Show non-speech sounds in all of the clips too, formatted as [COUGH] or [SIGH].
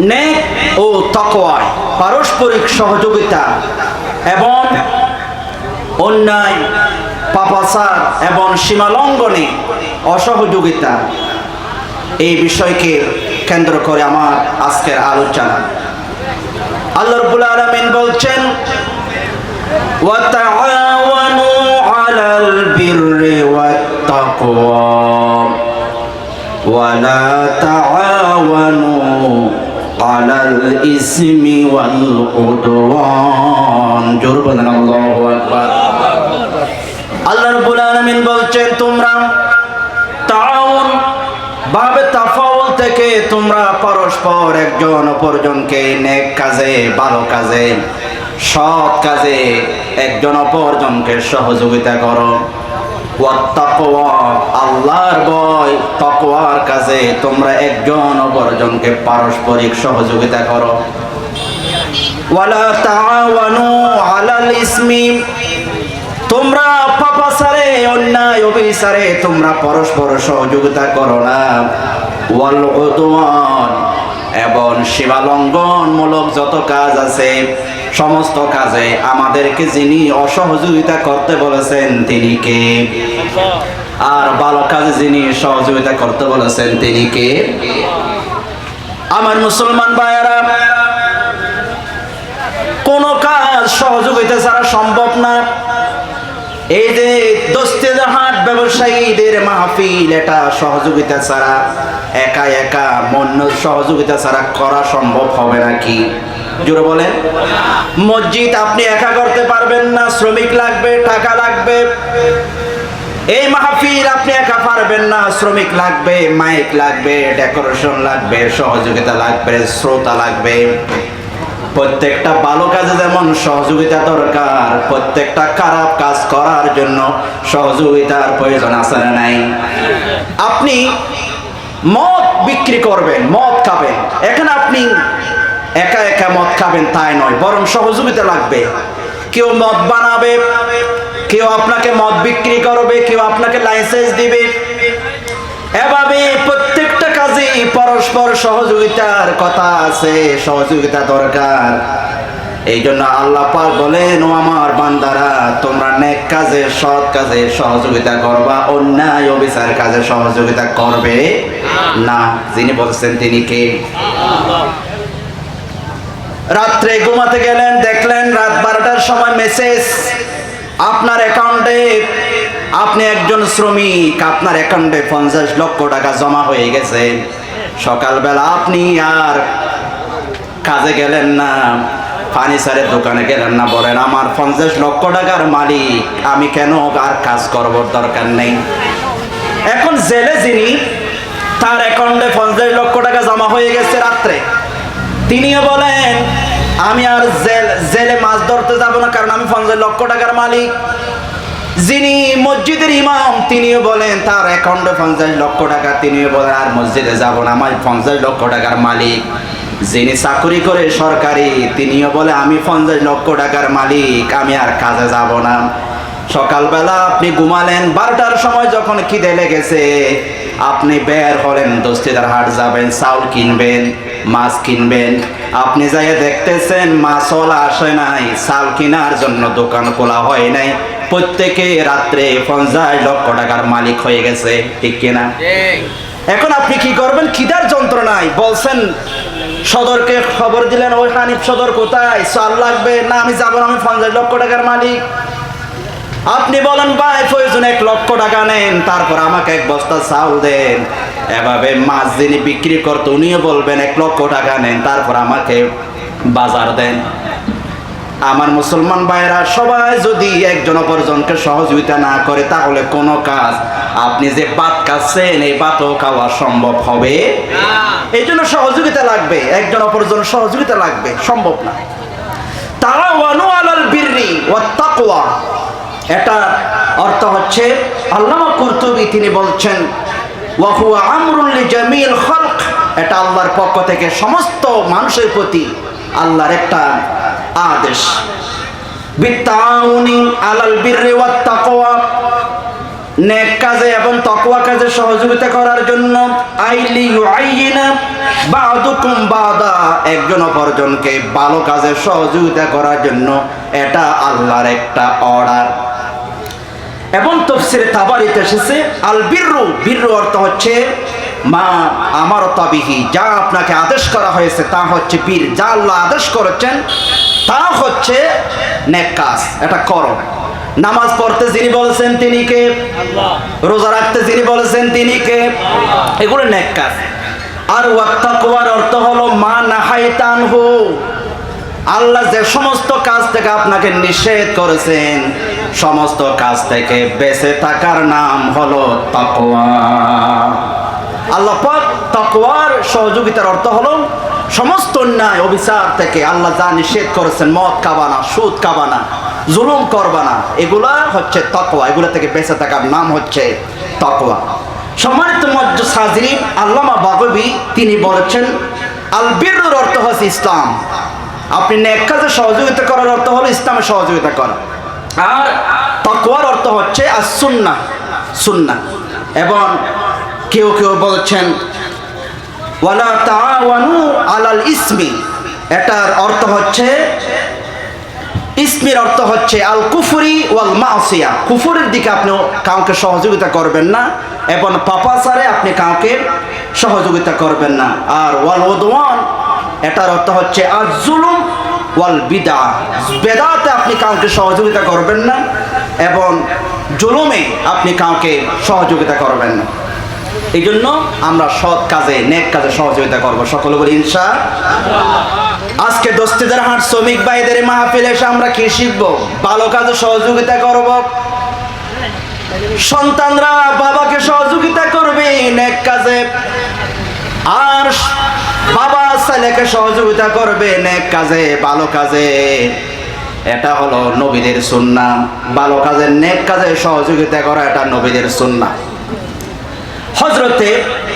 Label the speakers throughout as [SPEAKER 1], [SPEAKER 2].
[SPEAKER 1] ন্যাক ও তকওয়ায় পারস্পরিক সহযোগিতা এবং অন্যায়, পাপাচার এবং সীমালঙ্ঘনে অসহযোগিতা। এই বিষয়কে কেন্দ্র করে আমার আজকের আলোচনা। আল্লাহ রব্বুল আলামিন বলছেন, ওয়া তাআওয়ানু আলাল বিররি ওয়াত তাকওয়া। ওয়া লা তাআওয়ানু على الإثم والعدوان জোর বলেন আল্লাহু আকবার আল্লাহ রাব্বুল আলামিন বলছেন তোমরা তাআউন বাবে তাফাউল থেকে তোমরা পরস্পর একজন অপরজনকে নেক কাজে ভালো কাজে সৎ কাজে একজন অপরজনকে সহযোগিতা করো ওয়াত্তাকওয়া আল্লাহর ভয়, তাকওয়ার কাজে তোমরা একজন অপরজনকে পারস্পরিক সহযোগিতা করো। তোমরা অন্যায় তোমরা পরস্পর সহযোগিতা করো না। ওয়াল উদওয়ান, এবং মূলক যত কাজ আছে সমস্ত কাজে আমাদেরকে যিনি অসহযোগিতা করতে বলেছেন তিনি কে? আর ভালো কাজে যিনি সহযোগিতা করতে বলেছেন তিনি কে? আমার মুসলমান ভাইয়ারা, কোন কাজ সহযোগিতা ছাড়া সম্ভব না। এই যে দস্তে হাট ব্যবসায়ীদের মাহফিল, এটা সহযোগিতা ছাড়া, একা একা মন্য সহযোগিতা ছাড়া করা সম্ভব হবে নাকি জোরে বলেন। মসজিদ আপনি একা করতে পারবেন না, শ্রমিক লাগবে, টাকা লাগবে। এই মাহফিল আপনি একা পারবেন না, শ্রমিক লাগবে, মাইক লাগবে, ডেকোরেশন লাগবে, সহযোগিতা লাগবে, শ্রোতা লাগবে। প্রত্যেকটা ভালো কাজে যেমন সহযোগিতা দরকার, প্রত্যেকটা খারাপ কাজ করার জন্য সহযোগিতার প্রয়োজন আছে না নাই? আপনি মদ বিক্রি করবেন, মদ খাবেন। এখানে আপনি একা একা মদ খাবেন তাই নয়, বরং সহযোগিতা লাগবে। কেউ মদ বানাবে, কেউ আপনাকে মদ বিক্রি করবে, কেউ আপনাকে লাইসেন্স দিবে। এভাবে প্রত্যেকটা কাজে পরস্পর সহযোগিতার কথা আছে, সহযোগিতা দরকার। এই জন্য আল্লাহ পাক বলেন, ও আমার বান্দারা, তোমরা নেক কাজে, সৎ কাজে সহযোগিতা করবা, অন্যায় অবিচার কাজে সহযোগিতা করবে না। যিনি বলছেন তিনি কে? রাত্রে ঘুমাতে গেলেন, দেখলেন রাত বারোটার সময় মেসেজ আপনার অ্যাকাউন্টে আপনি একজন শ্রমিক, আপনার অ্যাকাউন্টে পঞ্চাশ লক্ষ টাকা জমা হয়ে গেছে। সকালবেলা আপনি আর কাজে গেলেন না ফার্নিচারের দোকানে গেলেন না, বলেন, আমার পঞ্চাশ লক্ষ টাকার মালিক, আমি কেন আর কাজ করবার দরকার নেই। এখন জেলে যিনি, তার অ্যাকাউন্টে পঞ্চাশ লক্ষ টাকা জমা হয়ে গেছে রাত্রে। তিনিও বলেন, আমি আর জেল, জেলে মাছ ধরতে যাব না, কারণ আমি পঞ্চাশ লক্ষ টাকার মালিক। যিনি মসজিদের ইমাম, তিনিও বলেন, তার অ্যাকাউন্টে পঞ্চাশ লক্ষ টাকা। তিনিও বলেন, আর মসজিদে যাব না, আমার পঞ্চাশ লক্ষ টাকার মালিক। যিনি চাকরি করে সরকারি, তিনিও বলে, আমি পঞ্চাশ লক্ষ টাকার মালিক, আমি আর কাজে যাব না। সকালবেলা আপনি ঘুমালেন, বারোটার সময় যখন খিদে লেগেছে আপনি বের হলেন দস্তিদার হাট যাবেন চাউল কিনবেন মাছ কিনবেন। আপনি যাইয়ে দেখতেছেন মাছওয়ালা আসে নাই চাল কেনার জন্য দোকান খোলা হয় নাই। প্রত্যেকে রাত্রে পঞ্চাশ লক্ষ টাকার মালিক হয়ে গেছে ঠিক কিনা? এখন আপনি কি করবেন? খিদার যন্ত্রণায় বলছেন সদরকে খবর দিলেন ওই হানিফ সদর কোথায়? চাল লাগবে না আমি যাব না আমি পঞ্চাশ লক্ষ টাকার মালিক। আপনি বলেন ভাই প্রয়োজন এক লক্ষ টাকা নেন তারপর আমাকে এক বস্তা চাউল দেন। এভাবে মাছ যিনি বিক্রি করতে উনিও বলবেন এক লক্ষ টাকা নেন তারপর আমাকে বাজার দেন। আমার মুসলমান ভাইরা সবাই যদি একজন অপরজনকে সহযোগিতা না করে তাহলে কোনো কাজ। আপনি যে ভাত খাচ্ছেন এই ভাতও খাওয়া সম্ভব হবে? এই জন্য সহযোগিতা লাগবে। একজন অপরজন সহযোগিতা লাগবে সম্ভব না। তারা ওয়ানু আলাল বিররি ওয়া তাকওয়া। এটা অর্থ হচ্ছে আল্লামা কুরতুবি তিনি বলছেন, ওয়া হুয়া আমরুল লিজামিল এটা আল্লাহর পক্ষ থেকে সমস্ত মানুষের প্রতি আল্লাহর একটা আদেশ। বিত্তাউনি আলাল বিররি ওয়াত তাকওয়া। নেক কাজে এবং তকওয়া কাজে সহযোগিতা করার জন্য আইলি ইউআইয়িনা বা'দুকুম বা'দা। একজন অপরজনকে ভালো কাজে সহযোগিতা করার জন্য এটা আল্লাহর একটা অর্ডার। এবং তফসিরে তাবারিতে এসেছে, আল বিররু বিররু অর্থ হচ্ছে মা আমার তাবিহি যা আপনাকে আদেশ করা হয়েছে, তা হচ্ছে বীর, যা আল্লাহ আদেশ করেছেন, তা হচ্ছে নেক কাজ, এটা করো। নামাজ পড়তে যিনি বলেছেন তিনি কে? রোজা রাখতে যিনি বলেছেন তিনি কে? এগুলো নেক কাজ। আর ওয়াত্তাকওয়ার অর্থ হলো মা নাহাইতান হো আল্লাহ যে সমস্ত কাজ থেকে আপনাকে নিষেধ করেছেন। সমস্ত কাজ থেকে বেঁচে থাকার নাম হলো তাকওয়া। আল্লাহ পাক তাকওয়ার সহযোগিতার অর্থ হলো সমস্ত অন্যায় অবিচার থেকে আল্লাহ যা নিষেধ করেছেন, মদ খাবানা, সুদ খাবানা, জুলুম করবানা, এগুলা হচ্ছে তকোয়া এগুলা থেকে বেঁচে থাকার নাম হচ্ছে তাকওয়া। সম্মানিত মজ্জ সাজরিন, আল্লামা বাগবি তিনি বলেছেন আল বিরুর অর্থ হচ্ছে ইসলাম। আপনি নেক কাজে সহযোগিতা করার অর্থ হলো ইসলামে সহযোগিতা করা। আর তকওয়ার অর্থ হচ্ছে আর সুন্না সুন্না এবং কেউ কেউ বলছেন, ওয়ালা তাআওয়ানু আলাল ইসমি। এটার অর্থ হচ্ছে, ইসমির অর্থ হচ্ছে আল কুফুরি ওয়াল মাসিয়া কুফুরের দিকে আপনি কাউকে সহযোগিতা করবেন না, এবং পাপাচারে আপনি কাউকে সহযোগিতা করবেন না। আর ওয়াল ওদওয়ান এটার অর্থ হচ্ছে আর জুলুম ওয়াল বিদা বেদাতে আপনি কাউকে সহযোগিতা করবেন না এবং জুলুমে আপনি কাউকে সহযোগিতা করবেন না। এই জন্য আমরা সৎ কাজে, নেক কাজে সহযোগিতা করব। সকলে বলি ইনশা আজকে দস্তিদার হাট, শ্রমিক ভাইদের মাহফিল এসে আমরা কি শিখব? ভালো কাজে সহযোগিতা করব। সন্তানরা বাবাকে সহযোগিতা করবে, নেক কাজে। আর বাবা ছেলেকে সহযোগিতা করবে, নেক কাজে, ভালো কাজে। এটা হলো নবীদের সুন্না। ভালো কাজে, নেক কাজে সহযোগিতা করা এটা নবীদের সুন্না। হজরতে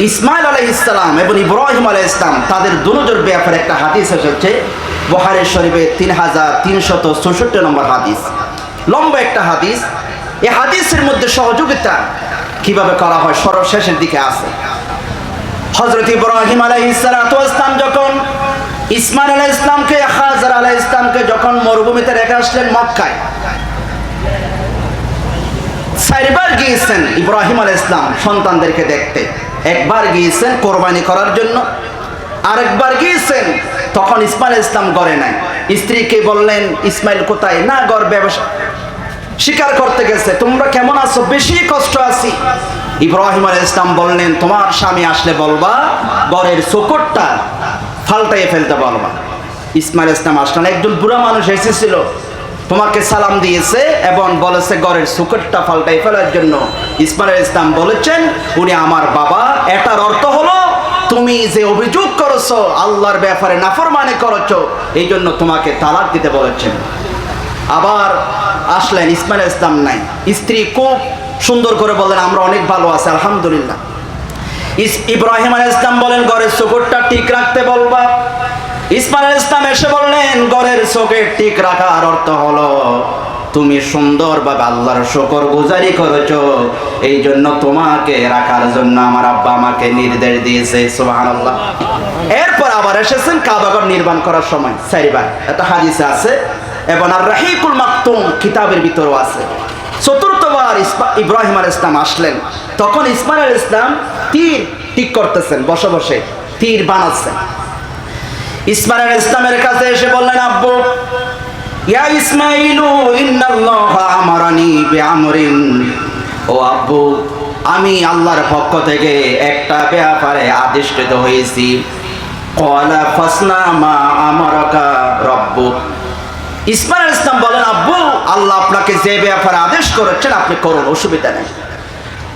[SPEAKER 1] ইসমাইল আলাই ইসলাম এবং ইব্রাহিম আলাই ইসলাম তাদের দুজোর ব্যাপারে একটা হাদিস এসেছে। বহারের শরীফে তিন হাজার তিনশত চৌষট্টি নম্বর হাদিস। লম্বা একটা হাদিস। এই হাদিসের মধ্যে সহযোগিতা কীভাবে করা হয়, সর্বশেষের দিকে আছে। হজরত ইব্রাহিম আলাই ইসলাম যখন, ইসমাইল আলাই ইসলামকে হাজার আলাই ইসলামকে যখন মরুভূমিতে রেখে আসলেন মক্কায়, চারবার গিয়েছেন ইব্রাহিম আল ইসলাম সন্তানদেরকে দেখতে। একবার গিয়েছেন কোরবানি করার জন্য, আরেকবার গিয়েছেন, তখন ইসমাইল ইসলাম গড়ে নাই। স্ত্রীকে বললেন, ইসমাইল কোথায়? না গড় ব্যবসা স্বীকার করতে গেছে, তোমরা কেমন আছো? বেশি কষ্ট আছি। ইব্রাহিম আল ইসলাম বললেন, তোমার স্বামী আসলে বলবা গড়ের চোকরটা ফাল্টাইয়ে ফেলতে বলবা ইসমাইল ইসলাম আসলেন। একজন বুড়া মানুষ এসেছিল, তোমাকে সালাম দিয়েছে এবং বলেছে গড়ের সুকটটা ফাল্টাই ফেলার জন্য। ইসমাইল ইসলাম বলেছেন, উনি আমার বাবা, এটার অর্থ হলো, তুমি যে অভিযোগ করেছ, আল্লাহর ব্যাপারে নাফরমানি করেছ এই জন্য তোমাকে তালাক দিতে বলেছেন। আবার আসলেন, ইসমাইল ইসলাম নাই। স্ত্রী খুব সুন্দর করে বলেন, আমরা অনেক ভালো আছি, আলহামদুলিল্লাহ। ইব্রাহিম আল ইসলাম বলেন, ঘরের চোখটা ঠিক রাখতে বলবা। ইসমাইল ইসলাম এসে বললেন, ঘরের চোখে ঠিক রাখার অর্থ হলো, তুমি সুন্দরভাবে আল্লাহর শকর গুজারি করেছ। এই জন্য তোমাকে রাখার জন্য আমার আব্বা আমাকে নির্দেশ দিয়েছে, সুবহানাল্লাহ। এরপর আবার এসেছেন কাবাগর নির্মাণ করার সময়, চারিবার। একটা হাদিসে আছে, এবং আর রাহিকুল মাকতুম কিতাবের ভিতরও আছে। চতুর্থবার ইসমা- ইব্রাহিম আল ইসলাম আসলেন। তখন ইসমাইল আল ইসলাম তীর ঠিক করতেছেন, বসে বসে তীর বানাচ্ছেন। ইসমাইল আল ইসলামের কাছে এসে বললেন, আব্বু, ইয়া ইসমাইলু, ইন্নাল্লাহ আমারানি বিআমরিন। ও আব্বু, আমি আল্লাহর পক্ষ থেকে একটা ব্যাপারে আদিষ্টিত হয়েছি। কলা ফসনা মা আমারকা রব্বুক। ইসমাইল ইসলাম বলেন, আব্বু আল্লাহ আপনাকে যে ব্যাপারে আদেশ করেছেন, আপনি করুন, অসুবিধা নেই।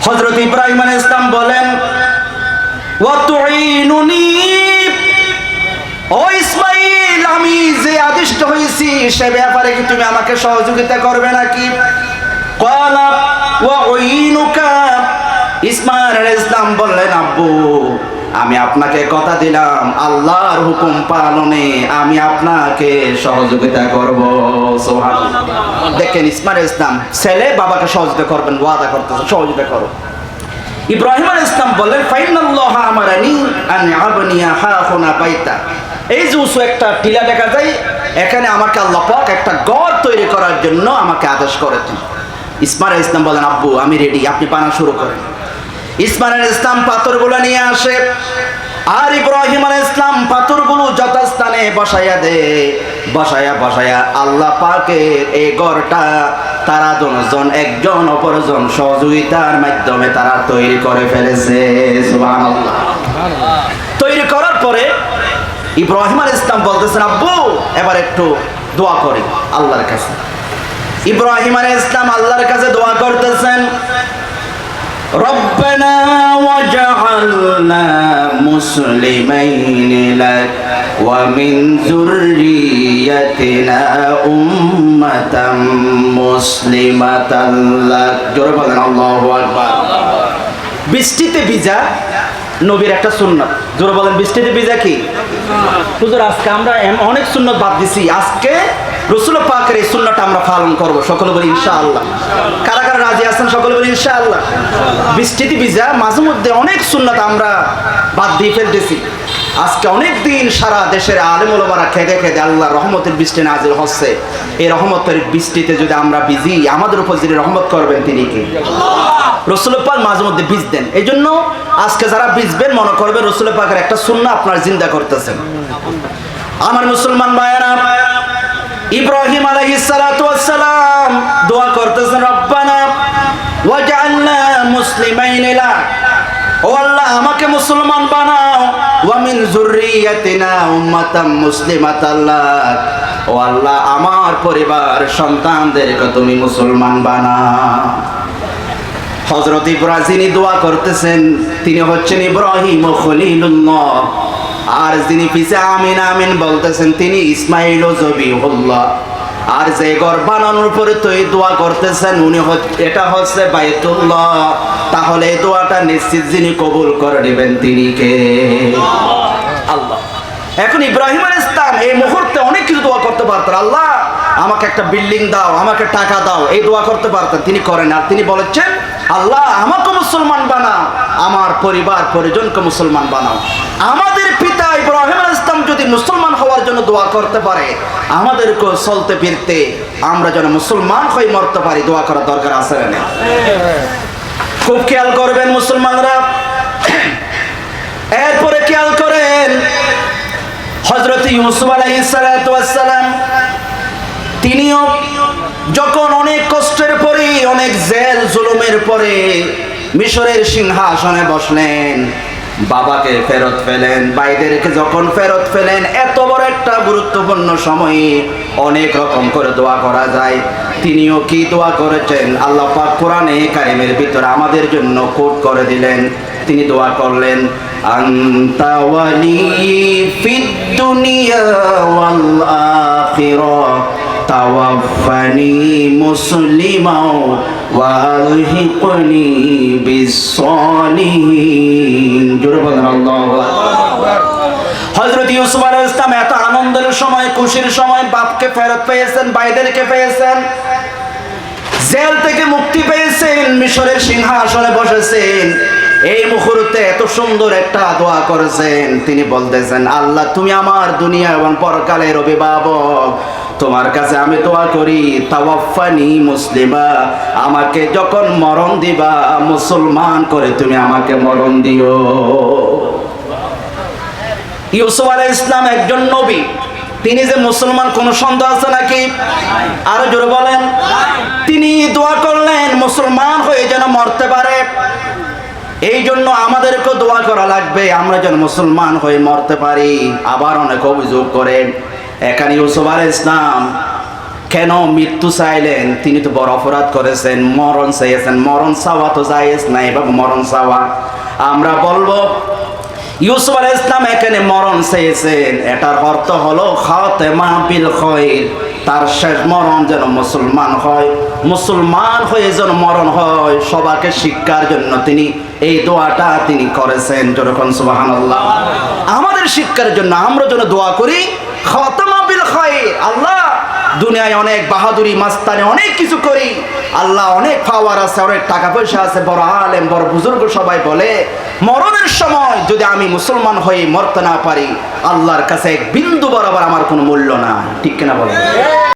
[SPEAKER 1] হজরত ইব্রাহিম আলাইহিস ইসলাম বলেন ও ইসমাইল আমি যে হয়েছি, সে ব্যাপারে আমাকে সহযোগিতা করবে নাকি? ইসলাম আব্বু আমি আপনাকে কথা দিলাম, আল্লাহর হুকুম পালনে আমি আপনাকে সহযোগিতা করব। সুবহানাল্লাহ। দেখেন ইসমাইল ইসলাম ছেলে বাবাকে সহযোগিতা করবেন, ওয়াদা করতেছে, সহযোগিতা করো। ইব্রাহিম আল ইসলাম বললেন, ফাইনাল্লাহ আমারানি আন আবনিয়া হাহুনা বাইতা। এই যে উঁচু একটা টিলা দেখা যায়, এখানে আমাকে আল্লাহ পাক একটা ঘর তৈরি করার জন্য আমাকে আদেশ করেছেন। ইসমার ইসলাম বলেন আব্বু, আমি রেডি আপনি বানা শুরু করেন। ইসমার ইসলাম পাথরগুলো নিয়ে আসে। আর ইব্রাহিম আল ইসলাম পাথরগুলো যথাস্থানে বসাইয়া দে। বসায়া বসায়া আল্লাহ পাকের এই ঘরটা তারা দুজন, একজন অপরজন সহযোগিতার মাধ্যমে তারা তৈরি করে ফেলেছে। তৈরি করার পরে ইব্রাহিম আল ইসলাম বলতেছেন, আব্বু, এবার একটু দোয়া করি আল্লাহর কাছে। ইব্রাহিম আল ইসলাম আল্লাহর কাছে দোয়া করতেছেন। ربنا وجعلنا مسلمين لك ومن ذريتنا أمة مسلمة لك জোরে বলেন আল্লাহু আকবার বৃষ্টিতে ভিজা নবীর একটা সুন্নত জোরে বলেন বৃষ্টিতে ভিজা কি হুজুর আজকে আমরা এম- অনেক সুন্নত বাদ দিছি আজকে রসুল পাকের এই সুন্নতটা আমরা পালন করব। সকলে বলি ইনশাআল্লাহ। কারা কারা রাজি আছেন সকলে বলি ইনশাআল্লাহ। বৃষ্টিতে ভিজা মাঝে মধ্যে অনেক সুন্নত আমরা বাদ দিয়ে ফেলতেছি। আজকে অনেক দিন সারা দেশের আলেম ওলামারা খেদে খেদে আল্লাহ রহমতের বৃষ্টি নাজিল হচ্ছে। এই রহমতের বৃষ্টিতে যদি আমরা ভিজি, আমাদের উপর যিনি রহমত করবেন তিনি কি? রসুল পাক মাঝে মধ্যে বীজ দেন এই জন্য আজকে যারা বীজবেন মনে করবে রসুল পাকের একটা শূন্য আপনার জিন্দা করতেছেন। আমার মুসলমান ভাইয়েরা ইব্রাহিম আলাইহিস সালাতু ওয়াসসালাম দোয়া করতেছেন, রব্বানা ওয়াজআলনা মুসলিমাইন ও আল্লাহ, আমাকে মুসলমান বানাও। ওয়া মিন যুররিয়াতিনা উম্মাতাম মুসলিমাতাল লাক ও আল্লাহ, আমার পরিবার সন্তানদেরকে তুমি মুসলমান বানাও। হজরত ইব্রাহিম দোয়া করতেছেন, তিনি হচ্ছেন ইব্রাহিম খলিলুল্লাহ। আর যিনি পিছে আমিন আমিন বলতেছেন, তিনি ইসমাইল ও জবিহুল্লাহ। আর যে ঘর বানানোর পরে তো এই দোয়া করতেছেন, উনি এটা হচ্ছে বাইতুল্লাহ। তাহলে এই দোয়াটা নিশ্চিত যিনি কবুল করে নেবেন তিনি কে? আল্লাহ। এখন ইব্রাহিম আল এই মুহূর্তে অনেক কিছু দোয়া করতে পারতেন। আল্লাহ, আমাকে একটা বিল্ডিং দাও, আমাকে টাকা দাও। এই দোয়া করতে পারতেন, তিনি করেন। আর তিনি বলেছেন, আল্লাহ, আমাকে মুসলমান বানাও, আমার পরিবার পরিজনকে মুসলমান বানাও। আমাদের পিতা ইব্রাহিম আল ইসলাম যদি মুসলমান হওয়ার জন্য দোয়া করতে পারে আমাদেরকে চলতে ফিরতে আমরা যেন মুসলমান হয়ে মরতে পারি, দোয়া করার দরকার আছে না খুব খেয়াল করবেন মুসলমানরা। [COUGHS] এরপরে খেয়াল করেন হজরত ইউসুফ আলাইসালাম তিনিও যখন অনেক কষ্টের পরে, অনেক জেল, জুলুমের পরে মিশরের সিংহাসনে বসলেন। বাবাকে ফেরত পেলেন বাইদেরকে যখন ফেরত পেলেন, এত বড় একটা গুরুত্বপূর্ণ সময়ে অনেক রকম করে দোয়া করা যায়। তিনিও কি দোয়া করেছেন? আল্লাহ পাক কোরআনে কারিমের ভিতরে আমাদের জন্য কোট করে দিলেন। তিনি দোয়া করলেন, আন্তা ওয়ালি ফিদ দুনিয়া ওয়াল আখিরা। ওয়ালহিকনি বিসসালিহিন জোরে বলেন, আল্লাহু আকবার। হজরত ইউসুফ আলাইহিস ইসলাম এত আনন্দের সময়, খুশির সময় বাপকে ফেরত পেয়েছেন, বাইদেরকে পেয়েছেন। জেল থেকে মুক্তি পেয়েছেন, মিশরের সিংহাসনে বসেছেন। এই মুহূর্তে এত সুন্দর একটা দোয়া করেছেন। তিনি বলতেছেন, আল্লাহ, তুমি আমার দুনিয়া এবং পরকালের অভিভাবক তোমার কাছে আমি দোয়া করি তাওয়াফানি মুসলিমা, আমাকে যখন মরণ দিবা, মুসলমান করে তুমি আমাকে মরণ দিও। ইউসুফ আলাই ইসলাম একজন নবী। তিনি যে মুসলমান, কোন সন্দেহ আছে নাকি? আরও জোরে বলেন। তিনি দোয়া করলেন, মুসলমান হয়ে যেন মরতে পারে। এই জন্য আমাদেরকে দোয়া করা লাগবে, আমরা যেন মুসলমান হয়ে মরতে পারি। আবার অনেক অভিযোগ করেন, এখানে ইউসুফ আল ইসলাম কেন মৃত্যু চাইলেন? তিনি তো বড় অপরাধ করেছেন, মরণ চাইয়েছেন মরণ চাওয়া তো জায়েজ না বা মরণ চাওয়া। আমরা বলব ইউসুফ আলাইহিস ইসলাম এখানে মরণ চেয়েছেন। এটার অর্থ হলো খাতেমা বিল খৈর। তার শেষ মরণ যেন মুসলমান হয়। মুসলমান হয়ে যেন মরণ হয়, সবাকে শিক্ষার জন্য তিনি এই দোয়াটা তিনি করেছেন। যেরকম সুবহানাল্লাহ। আমাদের শিক্ষার জন্য আমরা যেন দোয়া করি, খাতেমা বিল খৈর। আল্লাহ দুনিয়ায় অনেক বাহাদুরি, মাস্তানে, অনেক কিছু করি। আল্লাহ অনেক পাওয়ার আছে, অনেক টাকা পয়সা আছে, বড় আলেম, বড় বুজুর্গ সবাই বলে, মরণের সময় যদি আমি মুসলমান হয়ে মরতে না পারি, আল্লাহর কাছে এক বিন্দু বরাবর আমার কোনো মূল্য না ঠিক কিনা বলে